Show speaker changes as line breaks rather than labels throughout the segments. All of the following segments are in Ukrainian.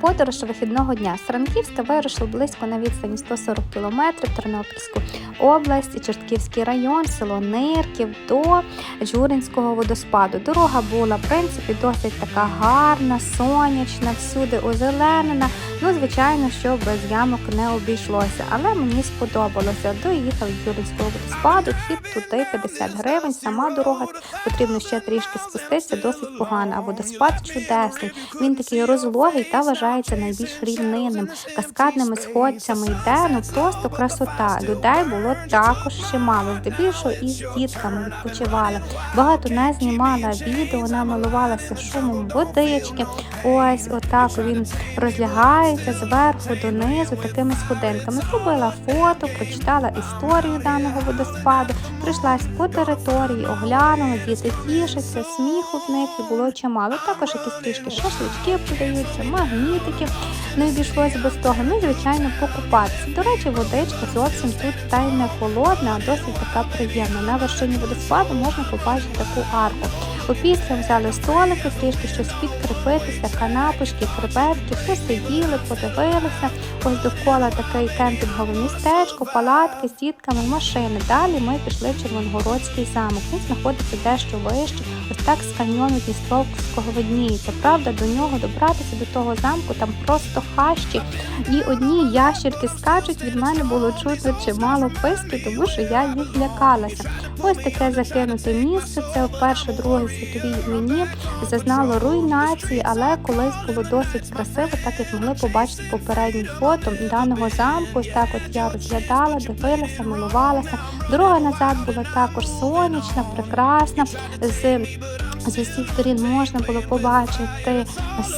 Подорож вихідного дня з Франківська вирушив близько на відстані 140 км Тернопільську область, Чортківський район, село Нирків до Журинського водоспаду. Дорога була, в принципі, досить така гарна, сонячна, всюди озеленена. Ну, звичайно, що без ямок не обійшлося, але мені сподобалося. Доїхав з Юринського водоспаду, вхід туди 50 гривень. Сама дорога потрібно ще трішки спуститися, досить погана. А водоспад чудесний. Він такий розлогий та вважається найбільш рівнинним, каскадними сходцями йде. Ну просто красота. Людей було також чимало. Здебільшого і з дітками відпочивали. Багато не знімала відео, вона милувалася шумом водички. Ось отак він розлягається зверху донизу такими сходинками. Зробила фото, прочитала історію даного водоспаду, прийшлась по території, оглянула, діти тішаться, сміху в них і було чимало. Також якісь трішки шашлички подаються, магнітики. Не обійшлося без того. Ну, і, звичайно, покупатися. До речі, водичка зовсім тут та й не холодна, а досить така приємна. На вершині водоспаду можна побачити таку арку. Опісля взяли столики, трішки щось підкріпитися, канапочки, кребетки, посиділи, подивилися. Ось довкола таке кемпінгове містечко, палатки з дітками, машини. Далі ми пішли в Червоногородський замок. Він знаходиться дещо вище, ось так з каньйону Дністровського видніється. Правда, до нього добратися до того замку там просто хащі. І одні ящірки скачуть. Від мене було чутно чимало писки, тому що я їх злякалася. Ось таке закинуте місце. Це в Першій Другій світовій війні зазнало руйнації, але колись було досить красиво, так як могли побачити попередні фото даного замку. Так от я розглядала, дивилася, милувалася. Дорога назад була також сонячна, прекрасна. З з усіх сторін можна було побачити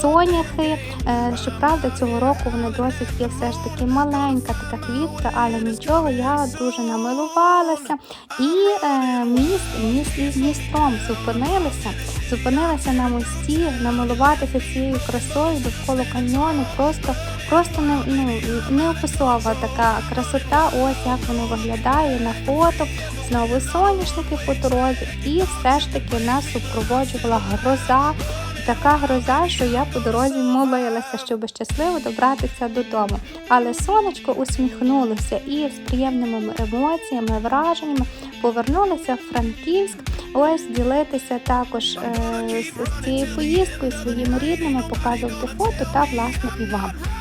соняхи. Е, Щоправда, цього року вони досить є все ж таки маленька така квітка, але нічого, я дуже намилувалася. І е, міст, міст із містром зупинилися, зупинилися на мості, намилуватися цією красою довкола каньйону. Просто просто не, ну, неописова така красота. Ось як воно виглядає на фото. Знову соняшники по дорозі, і все ж таки нас супроводжувала гроза. Така гроза, що я по дорозі молилася, щоб щасливо добратися додому. Але сонечко усміхнулося і з приємними емоціями, враженнями повернулася в Франківськ. Ось ділитися також е, з, з цією поїздкою своїми рідними, показувати фото та власне і вам.